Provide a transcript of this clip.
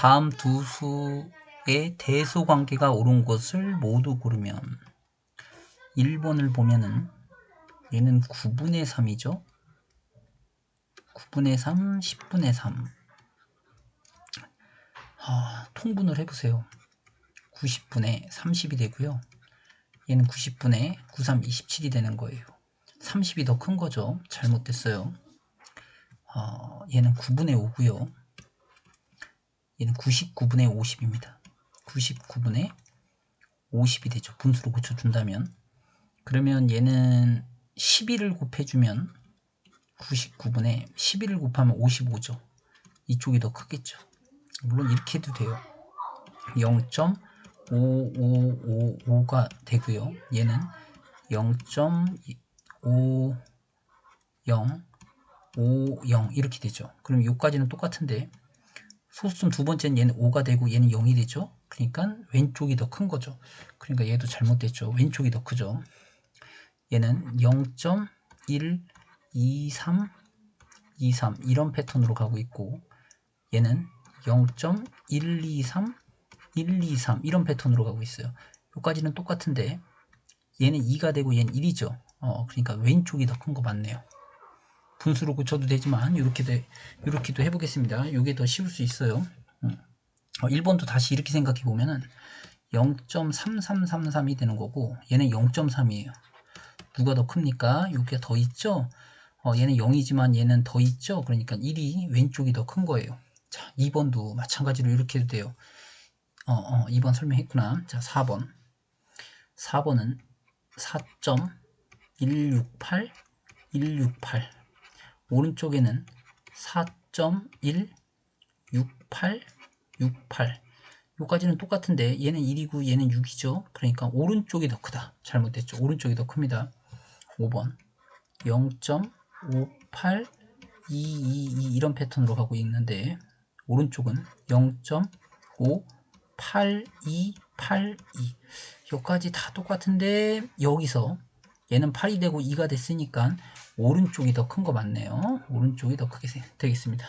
다음 두 수의 대소 관계가 옳은 것을 모두 고르면 1번을 보면은 얘는 9분의 3이죠. 9분의 3, 10분의 3. 아, 통분을 해보세요. 90분의 30이 되고요. 얘는 90분의 93, 27이 되는 거예요. 30이 더 큰 거죠. 잘못됐어요. 어, 얘는 9분의 5고요. 얘는 99분의 50입니다. 99분의 50이 되죠. 분수로 고쳐준다면. 그러면 얘는 11을 곱해주면 99분의 11을 곱하면 55죠. 이쪽이 더 크겠죠. 물론 이렇게 해도 돼요. 0.5555가 되고요. 얘는 0.50 50 이렇게 되죠. 그럼 여기까지는 똑같은데 소수점 두 번째는 얘는 5가 되고 얘는 0이 되죠. 그러니까 왼쪽이 더 큰 거죠. 그러니까 얘도 잘못됐죠. 왼쪽이 더 크죠. 얘는 0.123 23 이런 패턴으로 가고 있고 얘는 0.123 123 이런 패턴으로 가고 있어요. 여기까지는 똑같은데 얘는 2가 되고 얘는 1이죠. 어, 그러니까 왼쪽이 더 큰 거 맞네요. 분수로 고쳐도 되지만 이렇게도 이렇게도 해보겠습니다. 이게 더 쉬울 수 있어요. 음. 어, 1번도 다시 이렇게 생각해 보면은 0.3333이 되는 거고 얘는 0.3이에요. 누가 더 큽니까? 여기가 더 있죠? 어, 얘는 0이지만 얘는 더 있죠? 그러니까 1이 왼쪽이 더 큰 거예요. 자, 2번도 마찬가지로 이렇게 해도 돼요. 어, 어, 2번 설명했구나. 자, 4번. 4번은 4.168, 168. 오른쪽에는 4.168, 68. 요까지는 똑같은데 얘는 1이고 얘는 6이죠. 그러니까 오른쪽이 더 크다. 잘못됐죠. 오른쪽이 더 큽니다. 5번 0.58, 222 이런 패턴으로 가고 있는데 오른쪽은 0.58282 여기까지 다 똑같은데 여기서 얘는 8이 되고 2가 됐으니까 오른쪽이 더 큰 거 맞네요. 오른쪽이 더 크게 되겠습니다.